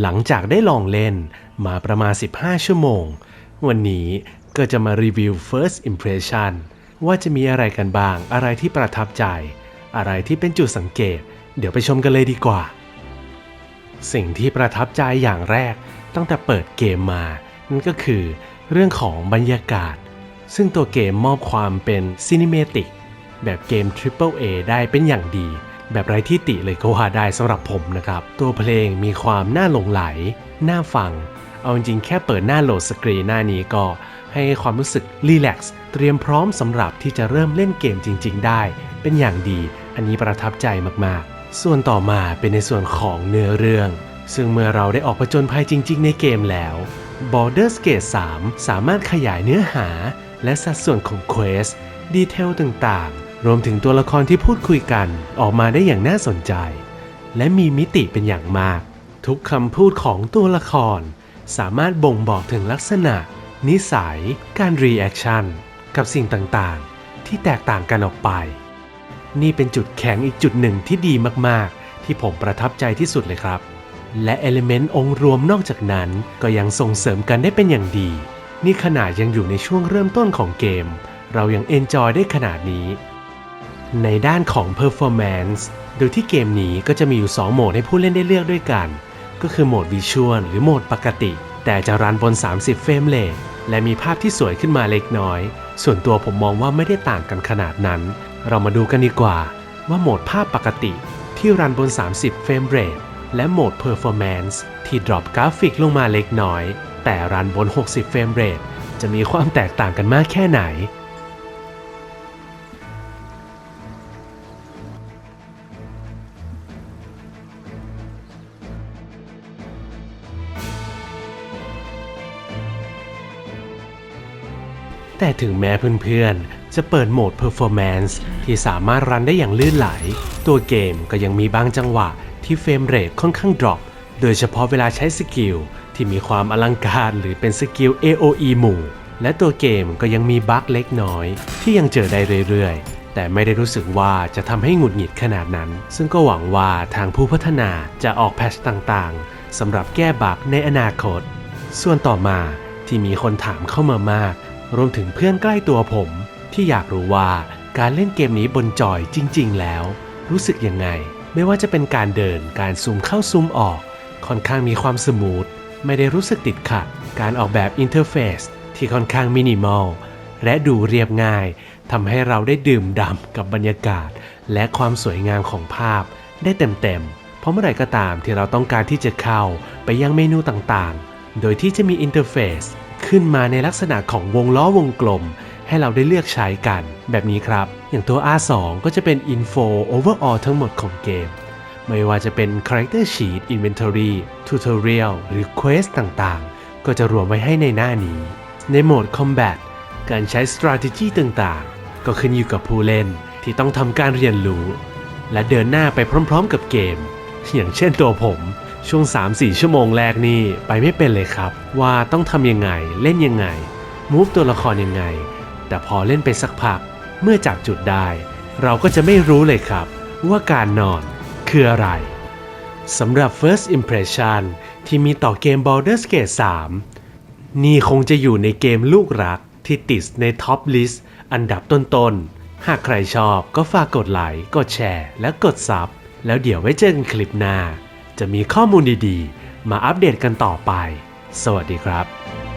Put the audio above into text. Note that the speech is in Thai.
หลังจากได้ลองเล่นมาประมาณ 15 ชั่วโมง วันนี้ก็จะมารีวิว first impression ว่าจะมีอะไรกันบ้าง อะไรที่ประทับใจ อะไรที่เป็นจุดสังเกต เดี๋ยวไปชมกันเลยดีกว่า สิ่งที่ประทับใจอย่างแรกตั้งแต่เปิดเกมมา นั่นก็คือเรื่องของบรรยากาศ ซึ่งตัวเกมมอบความเป็นซีนิเมติกแบบเกม Triple A ได้เป็นอย่างดี แบบไร้ที่ติเลยก็ว่าได้สำหรับผมนะครับ ตัวเพลงมีความน่าหลงไหล น่าฟัง เอาจริงแค่เปิดหน้าโหลดสกรีนหน้านี้ก็ให้ความรู้สึกรีแลกซ์เตรียมพร้อมสำหรับที่จะเริ่มเล่นเกมจริง ๆ ได้ เป็นอย่างดี อันนี้ประทับใจมากๆ ส่วนต่อมาเป็นในส่วนของเนื้อเรื่อง ซึ่งเมื่อเราได้ออกผจญภัยจริง ๆ ในเกมแล้ว Baldur's Gate 3 สามารถขยายเนื้อหา และสัดส่วนของเควสดีเทลต่างๆ รวมถึงตัวละครที่พูดคุยกันออกมาได้อย่างน่าสนใจ และมีมิติเป็นอย่างมาก ทุกคำพูดของตัวละคร สามารถบ่งบอกถึงลักษณะ นิสัย การรีแอคชั่น กับสิ่งต่างๆ ที่แตกต่างกันออกไป นี่เป็นจุดแข็งอีกจุดหนึ่งที่ดีมากๆ ที่ผมประทับใจที่สุดเลยครับ และเอลิเมนต์องค์รวมนอกจากนั้นก็ยังส่งเสริมกันได้เป็นอย่างดี นี่ขนาดยังอยู่ในช่วงเริ่มต้นของเกม เรายังเอนจอยได้ขนาดนี้ ในด้านของ performance โดยที่เกมนี้ก็จะมีอยู่ 2 โหมดให้ผู้เล่นได้เลือกด้วยกัน ก็คือโหมดวิชวลหรือโหมดปกติ แต่จะรันบน 30 เฟรมเรทและมีภาพที่สวยขึ้นมาเล็กน้อย ส่วนตัวผมมองว่าไม่ได้ต่างกันขนาดนั้น เรามาดูกันดีกว่า ว่าโหมดภาพปกติ ที่รันบน 30 เฟรมเรทและโหมด performance ที่ดรอปกราฟิกลงมาเล็กน้อย แต่รันบน 60 เฟรมเรทจะมีความแตกต่างกันมากแค่ไหน แต่ถึงแม้เพื่อนๆ จะเปิดโหมด Performance ที่สามารถรันได้อย่างลื่นไหล ตัวเกมก็ยังมีบางจังหวะที่เฟรมเรทค่อนข้างดรอป โดยเฉพาะเวลาใช้สกิลที่มีความอลังการหรือเป็นสกิล AOE หมู่ และตัวเกมก็ยังมีบั๊กเล็กน้อย ที่ยังเจอได้เรื่อยๆ แต่ไม่ได้รู้สึกว่าจะทำให้หงุดหงิดขนาดนั้น ซึ่งก็หวังว่าทางผู้พัฒนาจะออกแพทช์ต่างๆสำหรับแก้บั๊กในอนาคต ส่วนต่อมาที่มีคนถามเข้ามามาก รวมถึงเพื่อนใกล้ตัวผม ที่อยากรู้ว่าการเล่นเกมนี้บนจอยจริง ๆ แล้ว รู้สึกยังไง ไม่ว่าจะเป็นการเดินการซูมเข้าซูมออก ค่อนข้างมีความสมูท ไม่ได้รู้สึกติดขัด การออกแบบอินเทอร์เฟซที่ค่อนข้างมินิมอลและดูเรียบง่ายทำให้เราได้ดื่มด่ำกับบรรยากาศ และความสวยงามของภาพ ได้เต็มๆ เพราะเมื่อไหร่ก็ตามที่เราต้องการที่จะเข้าไปยังเมนูต่างๆ โดยที่จะมีอินเทอร์เฟซ ขึ้นมาในลักษณะของวงล้อวงกลม ให้เราได้เลือกใช้กัน แบบนี้ครับ อย่างตัว R2 ก็จะเป็น Info Overall ทั้งหมดของเกม ไม่ว่าจะเป็น Character Sheet Inventory Tutorial หรือ Quest ต่างๆ ก็จะรวมไว้ให้ในหน้านี้ ในโหมด Combat การใช้ strategy ต่างๆ ก็ขึ้นอยู่กับผู้เล่นที่ต้องทำการเรียนรู้ และเดินหน้าไปพร้อม ๆ กับเกม อย่างเช่นตัวผม ช่วง 3-4 ชั่วโมงแรกนี่ไปไม่เป็นเลยครับ ว่าต้องทำยังไงเล่นยังไงมูฟตัวละครยังไง แต่พอเล่นไปสักพัก เมื่อจับจุดได้ เราก็จะไม่รู้เลยครับ ว่าการนอนคืออะไรสำหรับ first impression ที่มีต่อเกม Baldur's Gate 3 นี่คงจะอยู่ในเกมลูกรักที่ติดในท็อปลิสต์อันดับต้นๆ หากใครชอบก็ฝากกดไลค์ กดแชร์ และกดซับ แล้วเดี๋ยวไว้เจอกันคลิปหน้า จะมีข้อมูลดีๆ มาอัปเดตกันต่อไป สวัสดีครับ